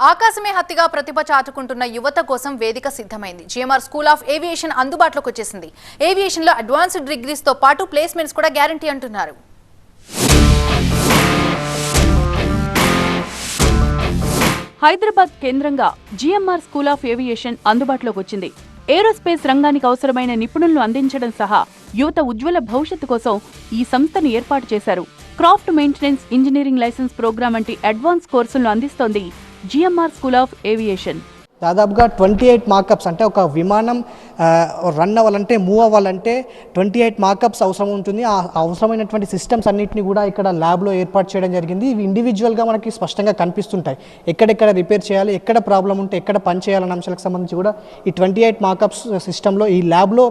ఆకాశమే హత్తిగా ప్రతిభ చాటుకుంటున్న యువత కోసం వేదిక సిద్ధమైంది. జిఎంఆర్ స్కూల్ ఆఫ్ ఏవియేషన్ అందుబాటులోకి వచ్చేసింది. ఏవియేషన్లో అడ్వాన్స్డ్ డిగ్రీస్తో పాటు ప్లేస్మెంట్స్ కూడా గ్యారంటీ అంటున్నారు. హైదరాబాద్ కేంద్రంగా జిఎంఆర్ స్కూల్ ఆఫ్ ఏవియేషన్ అందుబాటులోకి వచ్చింది. ఏరోస్పేస్ రంగానికి అవసరమైన నిపుణులను అందించడం సహా యువత ఉజ్వల భవిష్యత్తు కోసం ఈ సంస్థను ఏర్పాటు చేశారు. Craft maintenance engineering licence programme వంటి అడ్వాన్స్ కోర్సులను అందిస్తోంది జిఎంఆర్ స్కూల్ ఆఫ్ ఏవియేషన్. దాదాపుగా ట్వంటీ ఎయిట్ మార్కప్స్ అంటే ఒక విమానం రన్ అవ్వాలంటే మూవ్ అవ్వాలంటే ట్వంటీ ఎయిట్ మార్కప్స్ అవసరం ఉంటుంది. ఆ అవసరమైనటువంటి సిస్టమ్స్ అన్నింటినీ కూడా ఇక్కడ ల్యాబ్లో ఏర్పాటు చేయడం జరిగింది. ఇవి ఇండివిజువల్గా మనకి స్పష్టంగా కనిపిస్తుంటాయి. ఎక్కడెక్కడ రిపేర్ చేయాలి ఎక్కడ ప్రాబ్లం ఉంటే ఎక్కడ పని చేయాలన్న అంశాలకు సంబంధించి కూడా ఈ ట్వంటీ ఎయిట్ మార్కప్స్ సిస్టంలో ఈ ల్యాబ్లో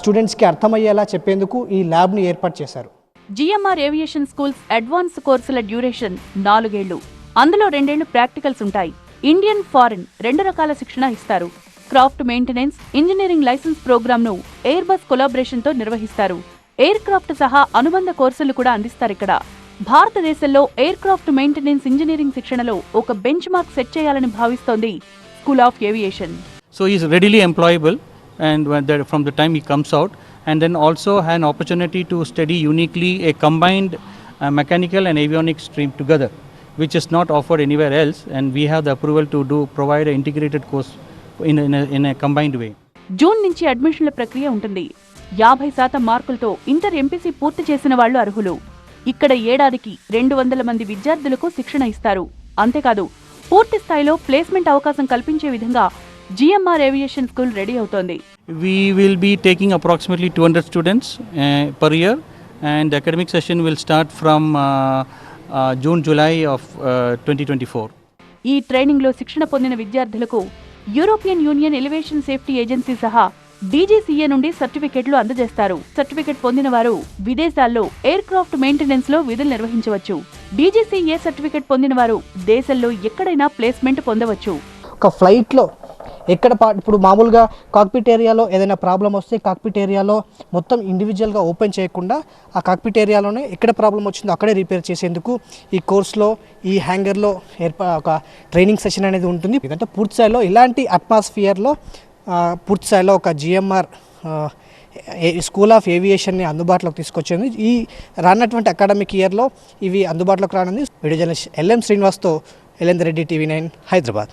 స్టూడెంట్స్కి అర్థమయ్యేలా చెప్పేందుకు ఈ ల్యాబ్ని ఏర్పాటు చేశారు. జిఎంఆర్ ఏవియేషన్ స్కూల్స్ అడ్వాన్స్ కోర్సుల డ్యూరేషన్ నాలుగేళ్ళు. అందులో రెండేళ్ళు ప్రాక్టికల్స్ ఉంటాయి. ఇండియన్ ఫారిన్ రెండు రకాల శిక్షణ ఇస్తారు. క్రాఫ్ట్ మెయింటెనెన్స్ ఇంజనీరింగ్ లైసెన్స్ ప్రోగ్రామ్ను ఎయిర్ బస్ కొలాబరేషన్తో నిర్వహిస్తారు. ఎయిర్ క్రాఫ్ట్ సహా అనుబంధ కోర్సులు కూడా అందిస్తారు ఇక్కడ. భారతదేశంలో ఎయిర్ క్రాఫ్ట్ మెయింటెనెన్స్ ఇంజనీరింగ్ శిక్షణలో ఒక బెంచ్ మార్క్ సెట్ చేయాలని భావిస్తోంది school of aviation. So is readily employable and and when the, from the time he comes out, and then also had an opportunity to study uniquely a combined uh, mechanical and avionics stream together, which is not offered anywhere else, and we have the approval to do provide an integrated course in a, in a, in a combined way. June నుంచి అడ్మిషన్ల ప్రక్రియ ఉంటుంది యాభై శాతం మార్కులతో inter MPC పూర్తి చేసిన వాళ్ళు అర్హులు ఇక్కడ ఏడాదికి రెండు వందల మంది విద్యార్థులకు శిక్షణ ఇస్తారు అంతేకాదు పూర్తి స్థాయిలో ప్లేస్మెంట్ అవకాశం కల్పించే విధంగా జిఎంఆర్ ఏవియేషన్ స్కూల్ రెడీ అవుతోంది We will be taking approximately 200 students uh, per year, and the academic session will start uh, June, July of uh, 2024. ఈ ట్రైనింగ్లో శిక్షణ పొందిన విద్యార్థులకు European Union aviation safety agency సహా డీజీసీఏ నుండి సర్టిఫికెట్లు అందజేస్తారు. సర్టిఫికెట్ పొందిన వారు విదేశాల్లో ఎయిర్ క్రాఫ్ట్ మెయింటెనెన్స్లో విధులు నిర్వహించవచ్చు. డీజీసీఏ సర్టిఫికెట్ పొందిన వారు దేశంలో ఎక్కడైనా ప్లేస్మెంట్ పొందవచ్చు. ఒక ఫ్లైట్లో ఎక్కడ పా ఇప్పుడు మామూలుగా కాక్పిట్ ఏరియాలో ఏదైనా ప్రాబ్లం వస్తే కాక్పిట్ ఏరియాలో మొత్తం ఇండివిజువల్గా ఓపెన్ చేయకుండా ఆ కాక్పిట్ ఏరియాలోనే ఎక్కడ ప్రాబ్లం వచ్చిందో అక్కడే రిపేర్ చేసేందుకు ఈ కోర్స్లో ఈ హ్యాంగర్లో ఏర్పా ఒక ట్రైనింగ్ సెషన్ అనేది ఉంటుంది. ఎందుకంటే పూర్తిస్థాయిలో ఇలాంటి అట్మాస్ఫియర్లో పూర్తిస్థాయిలో ఒక జిఎంఆర్ స్కూల్ ఆఫ్ ఏవియేషన్ని అందుబాటులోకి తీసుకొచ్చింది. ఈ రానటువంటి అకాడమిక్ ఇయర్లో ఇవి అందుబాటులోకి రానుంది. Video journalist LM శ్రీనివాస్తో LM Reddy TV nine Hyderabad.